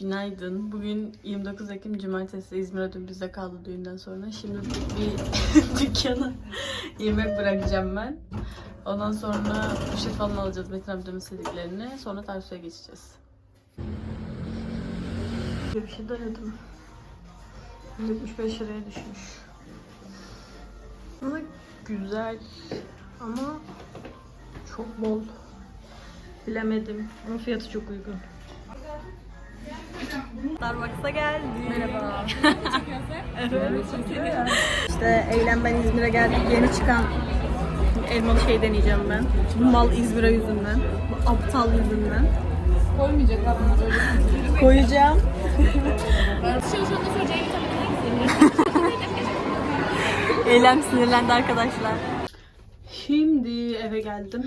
Günaydın. Bugün 29 Ekim Cumartesi İzmir'e dün bizde kaldı düğünden sonra. Şimdi bir dükkana yemek bırakacağım ben. Ondan sonra poşet falan alacağız Metin amcamın istediklerini. Sonra Tarsus'a geçeceğiz. Bir şey denedim. 75 liraya düşmüş. Ama güzel. Ama çok bol. Bilemedim. Ama fiyatı çok uygun. Starbucks'a geldik. Merhaba. evet. İşte Eylem ben İzmir'e geldik. Yeni çıkan elmalı şey deneyeceğim ben. Bu mal İzmir'e yüzünden. Bu aptal yüzünden. Koymayacak abla böyle. Koyacağım. Çalışanı söyleyeceğin tabii Eylem sinirlendi arkadaşlar. Şimdi eve geldim.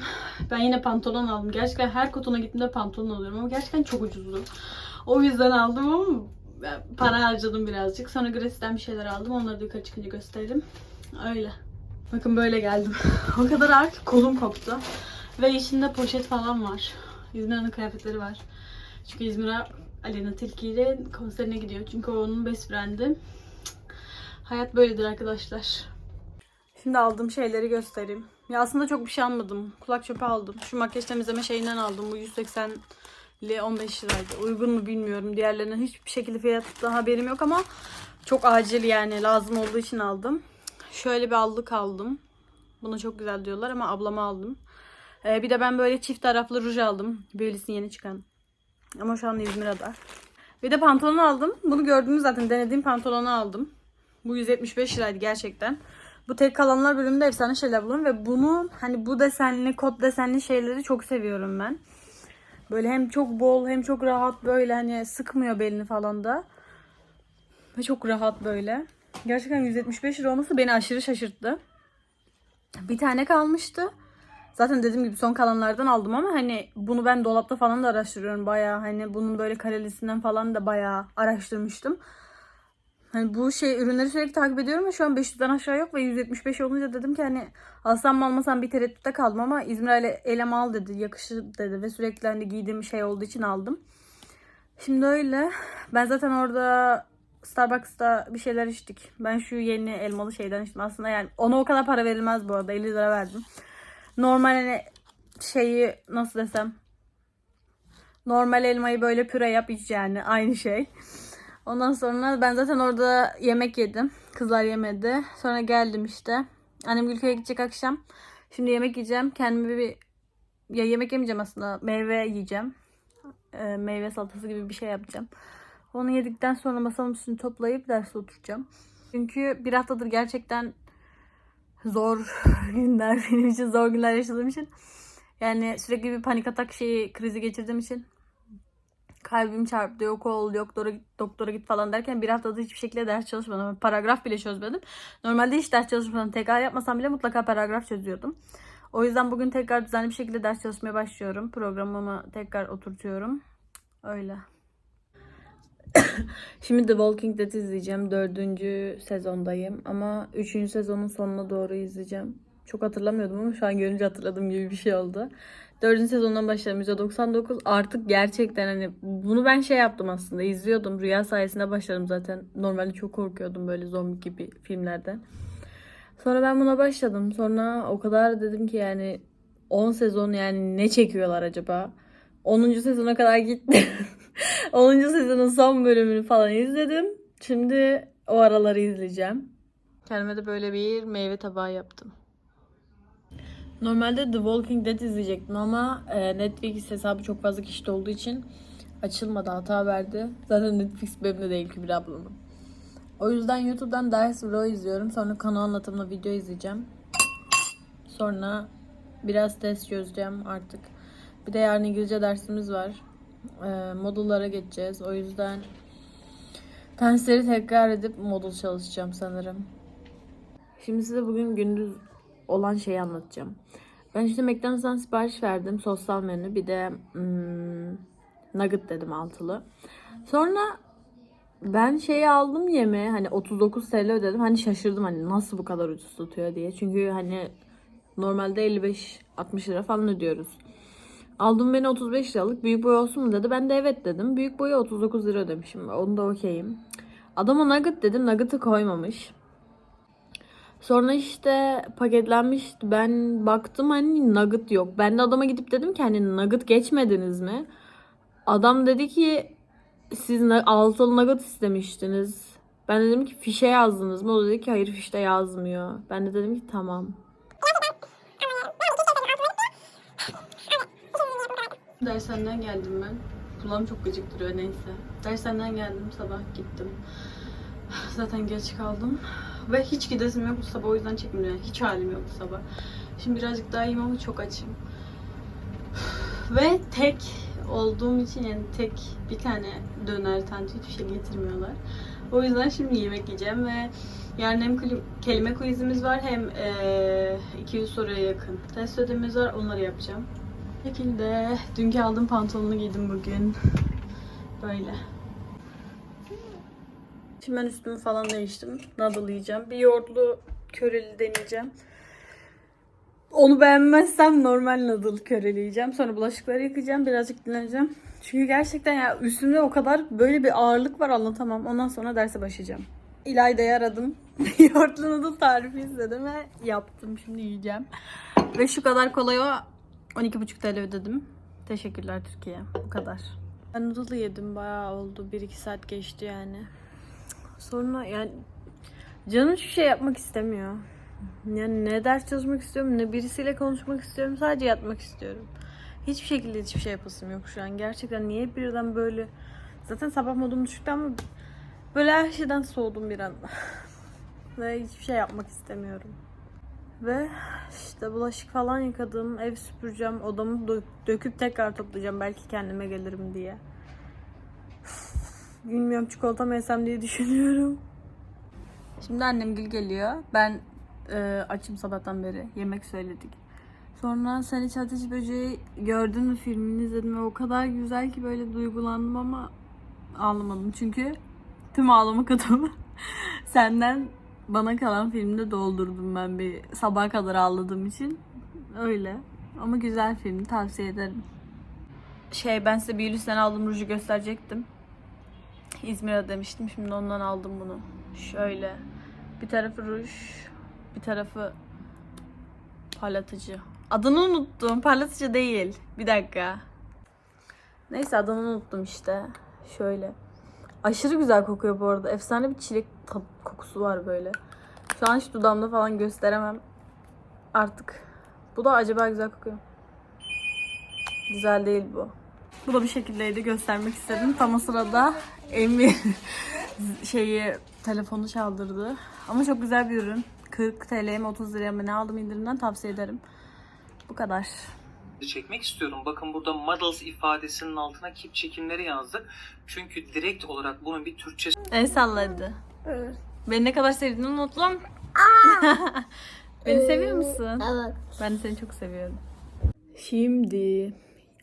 Ben yine pantolon aldım. Gerçekten her kotona gittiğimde pantolon alıyorum ama gerçekten çok ucuzdu. O yüzden aldım ama para harcadım birazcık. Sonra Grace'den bir şeyler aldım. Onları da yukarı çıkınca gösterelim. Öyle. Bakın böyle geldim. o kadar ağır ki kolum koptu. Ve içinde poşet falan var. İzmir'in kıyafetleri var. Çünkü İzmir'e Alena Tilki ile konserine gidiyor. Çünkü o onun best friend'i. Hayat böyledir arkadaşlar. Şimdi aldığım şeyleri göstereyim. Ya aslında çok bir şey almadım. Kulak çöpü aldım. Şu makyaj temizleme şeyinden aldım. Bu 180 ile 15 liraydı. Uygun mu bilmiyorum. Diğerlerinden hiçbir şekilde fiyattan haberim yok ama çok acil yani lazım olduğu için aldım. Şöyle bir allık aldım. Buna çok güzel diyorlar ama ablama aldım. Ee, bir de ben böyle çift taraflı ruj aldım. Baileys'in yeni çıkan. Ama şu an İzmir'de. Bir de pantolon aldım. Bunu gördüğünüz zaten denediğim pantolonu aldım. Bu 175 liraydı gerçekten. Bu tek kalanlar bölümünde efsane şeyler buluyorum ve bunu hani bu desenli, kot desenli şeyleri çok seviyorum ben. Böyle hem çok bol hem çok rahat böyle hani sıkmıyor belini falan da. Ve çok rahat böyle. Gerçekten 175 lira olması beni aşırı şaşırttı. Bir tane kalmıştı. Zaten dediğim gibi son kalanlardan aldım ama hani bunu ben dolapta falan da araştırıyorum bayağı. Hani bunun böyle kalorisinden falan da bayağı araştırmıştım. Hani bu şey ürünleri sürekli takip ediyorum ve şu an 500'den aşağı yok ve 175 olunca dedim ki hani alsam mı almasam bir tereddütte kaldım ama İzmir ele, elem al dedi yakışır dedi ve sürekli hani giydiğim şey olduğu için aldım. Şimdi öyle. Ben zaten orada Starbucks'ta bir şeyler içtik. Ben şu yeni elmalı şeyden içtim. Aslında yani ona o kadar para verilmez bu arada. 50 lira verdim. Normal hani şeyi nasıl desem normal elmayı böyle püre yap iç yani aynı şey. Ondan sonra ben zaten orada yemek yedim. Kızlar yemedi. Sonra geldim işte. Annem Gülköy'e gidecek akşam. Şimdi yemek yiyeceğim. Kendime bir ya yemek yemeyeceğim aslında. Meyve yiyeceğim. Ee, meyve salatası gibi bir şey yapacağım. Onu yedikten sonra masamın üstünü toplayıp derse oturacağım. Çünkü bir haftadır gerçekten zor günler benim için zor günler yaşadığım için yani sürekli bir panik atak şeyi krizi geçirdiğim için kalbim çarptı yok ol yok doktora, doktora git falan derken bir haftada hiçbir şekilde ders çalışmadım. Paragraf bile çözmedim. Normalde hiç ders çalışmadan tekrar yapmasam bile mutlaka paragraf çözüyordum. O yüzden bugün tekrar düzenli bir şekilde ders çalışmaya başlıyorum. Programımı tekrar oturtuyorum. Öyle. Şimdi The Walking Dead izleyeceğim. Dördüncü sezondayım. Ama üçüncü sezonun sonuna doğru izleyeceğim. Çok hatırlamıyordum ama şu an görünce hatırladığım gibi bir şey oldu. Dördüncü sezondan başladım. %99 artık gerçekten hani bunu ben şey yaptım aslında. izliyordum. Rüya sayesinde başladım zaten. Normalde çok korkuyordum böyle zombi gibi filmlerden. Sonra ben buna başladım. Sonra o kadar dedim ki yani 10 sezon yani ne çekiyorlar acaba? 10. sezona kadar gitti. 10. sezonun son bölümünü falan izledim. Şimdi o araları izleyeceğim. Kendime de böyle bir meyve tabağı yaptım. Normalde The Walking Dead izleyecektim ama e, Netflix hesabı çok fazla kişide olduğu için açılmadı, hata verdi. Zaten Netflix benim de değil Kübra ablamın. O yüzden YouTube'dan ders vlog izliyorum. Sonra konu anlatımlı video izleyeceğim. Sonra biraz test çözeceğim artık. Bir de yarın İngilizce dersimiz var. E, modullara geçeceğiz. O yüzden dersleri tekrar edip modul çalışacağım sanırım. Şimdi size bugün gündüz olan şeyi anlatacağım. Ben işte McDonald's'tan sipariş verdim. Sosyal menü. Bir de hmm, nugget dedim altılı. Sonra ben şeyi aldım yeme hani 39 TL ödedim. Hani şaşırdım hani nasıl bu kadar ucuz tutuyor diye. Çünkü hani normalde 55-60 lira falan ödüyoruz. Aldım beni 35 liralık. Büyük boy olsun mu dedi. Ben de evet dedim. Büyük boyu 39 lira ödemişim. Onu da okeyim. Adama nugget dedim. Nugget'ı koymamış. Sonra işte paketlenmiş. Ben baktım hani nugget yok. Ben de adama gidip dedim ki hani nugget geçmediniz mi? Adam dedi ki siz altılı nugget istemiştiniz. Ben de dedim ki fişe yazdınız mı? O dedi ki hayır fişte yazmıyor. Ben de dedim ki tamam. Dershaneden geldim ben. Kulağım çok gıcık duruyor neyse. Dershaneden geldim sabah gittim. Zaten geç kaldım. Ve hiç gidesim yok bu sabah o yüzden çekmiyorum. Yani hiç halim yok bu sabah. Şimdi birazcık daha iyiyim ama çok açım. Ve tek olduğum için yani tek bir tane döner tantı hiçbir şey getirmiyorlar. O yüzden şimdi yemek yiyeceğim ve yarın hem kelime quizimiz var hem eee 200 soruya yakın test ödevimiz var onları yapacağım. Bu şekilde dünkü aldığım pantolonu giydim bugün. Böyle. Şimdi ben üstümü falan değiştim. Noodle yiyeceğim. Bir yoğurtlu köreli deneyeceğim. Onu beğenmezsem normal noodle köreli yiyeceğim. Sonra bulaşıkları yıkayacağım. Birazcık dinleneceğim. Çünkü gerçekten ya üstümde o kadar böyle bir ağırlık var anlatamam. Ondan sonra derse başlayacağım. İlayda'yı aradım. Yoğurtlu noodle tarifi istedim ve yaptım. Şimdi yiyeceğim. Ve şu kadar kolay o 12,5 TL ödedim. Teşekkürler Türkiye. Bu kadar. Ben noodle yedim. Bayağı oldu. 1-2 saat geçti yani. Sonra yani canım hiçbir şey yapmak istemiyor. Yani ne ders çalışmak istiyorum ne birisiyle konuşmak istiyorum. Sadece yatmak istiyorum. Hiçbir şekilde hiçbir şey yapasım yok şu an. Gerçekten niye birden böyle... Zaten sabah modum düşüktü ama böyle her şeyden soğudum bir anda. Ve hiçbir şey yapmak istemiyorum. Ve işte bulaşık falan yıkadım. Ev süpüreceğim. Odamı dö- döküp tekrar toplayacağım. Belki kendime gelirim diye. Bilmiyorum çikolata mı yesem diye düşünüyorum. Şimdi annem gül geliyor. Ben e, açım sabahtan beri. Yemek söyledik. Sonra Sen Hiç Ateş Böceği gördün mü filmini izledim ve o kadar güzel ki böyle duygulandım ama ağlamadım. Çünkü tüm ağlama katımı senden bana kalan filmde doldurdum ben bir sabaha kadar ağladığım için. Öyle. Ama güzel film tavsiye ederim. Şey ben size Biyolüs'ten aldığım ruju gösterecektim. İzmir'e demiştim. Şimdi ondan aldım bunu. Şöyle. Bir tarafı ruj, bir tarafı parlatıcı. Adını unuttum. Parlatıcı değil. Bir dakika. Neyse adını unuttum işte. Şöyle. Aşırı güzel kokuyor bu arada. Efsane bir çilek kokusu var böyle. Şu an hiç dudağımda falan gösteremem. Artık. Bu da acaba güzel kokuyor. Güzel değil bu. Bu da bir şekildeydi göstermek istedim. Tam o sırada Emir şeyi telefonu çaldırdı. Ama çok güzel bir ürün. 40 TL'ye mi 30 liraya mı ne aldım indirimden tavsiye ederim. Bu kadar. çekmek istiyorum. Bakın burada models ifadesinin altına keep çekimleri yazdık. Çünkü direkt olarak bunun bir Türkçe El salladı. Beni ne kadar sevdiğini unuttum. Beni seviyor musun? Evet. Ben de seni çok seviyorum. Şimdi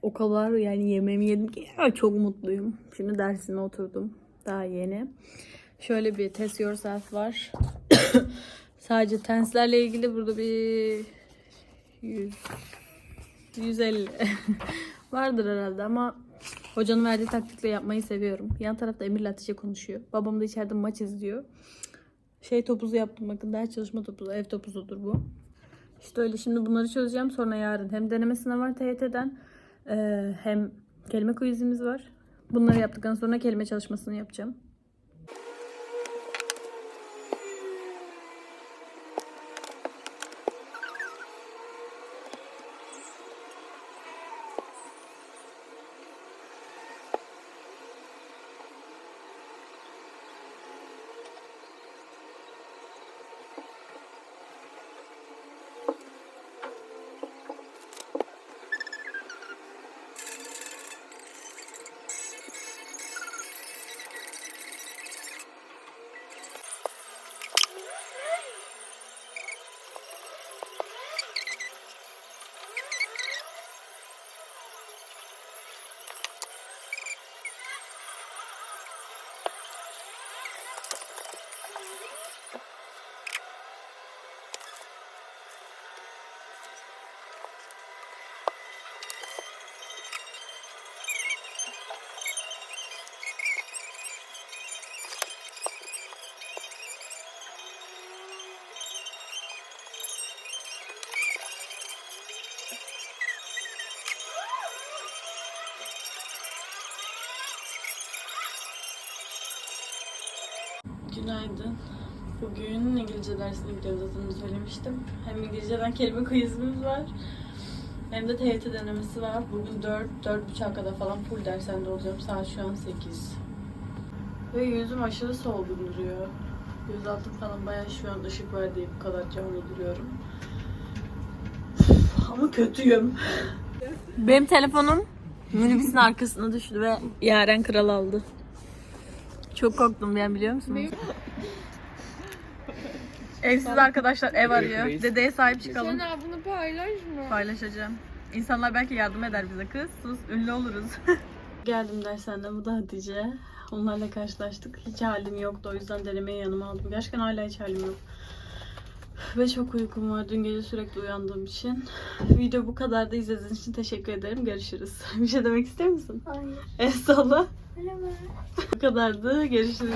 o kadar yani yemeğimi yedim ki ya çok mutluyum. Şimdi dersime oturdum. Daha yeni. Şöyle bir test yourself var. Sadece tenslerle ilgili burada bir 100 150 vardır herhalde ama hocanın verdiği taktikle yapmayı seviyorum. Yan tarafta Emir Hatice konuşuyor. Babam da içeride maç izliyor. Şey topuzu yaptım bakın ders çalışma topuzu, ev topuzudur bu. İşte öyle şimdi bunları çözeceğim sonra yarın hem deneme sınavı var TYT'den hem kelime quizimiz var. Bunları yaptıktan sonra kelime çalışmasını yapacağım. Günaydın. Bugün İngilizce dersine gidiyoruz zaten söylemiştim. Hem İngilizceden kelime quizimiz var. Hem de TYT denemesi var. Bugün 4 4.30'a kadar falan full dersende olacağım. Saat şu an 8. Ve yüzüm aşırı solgun duruyor. Göz altım falan bayağı şu an ışık var diye bu kadar canlı duruyorum. Ama kötüyüm. Benim telefonum minibüsün arkasına düştü ve Yaren Kral aldı. Çok korktum ben biliyor musunuz? Evsiz arkadaşlar ev arıyor. Dedeye sahip çıkalım. Sen bunu paylaşma. Paylaşacağım. İnsanlar belki yardım eder bize kız. Sus ünlü oluruz. Geldim dershanede bu da Hatice. Onlarla karşılaştık. Hiç halim yoktu o yüzden denemeyi yanıma aldım. Gerçekten hala hiç halim yok. Ve çok uykum var. Dün gece sürekli uyandığım için. Video bu kadar da izlediğiniz için teşekkür ederim. Görüşürüz. Bir şey demek istiyor musun? Hayır. Salla. Merhaba. Bu kadardı. Görüşürüz.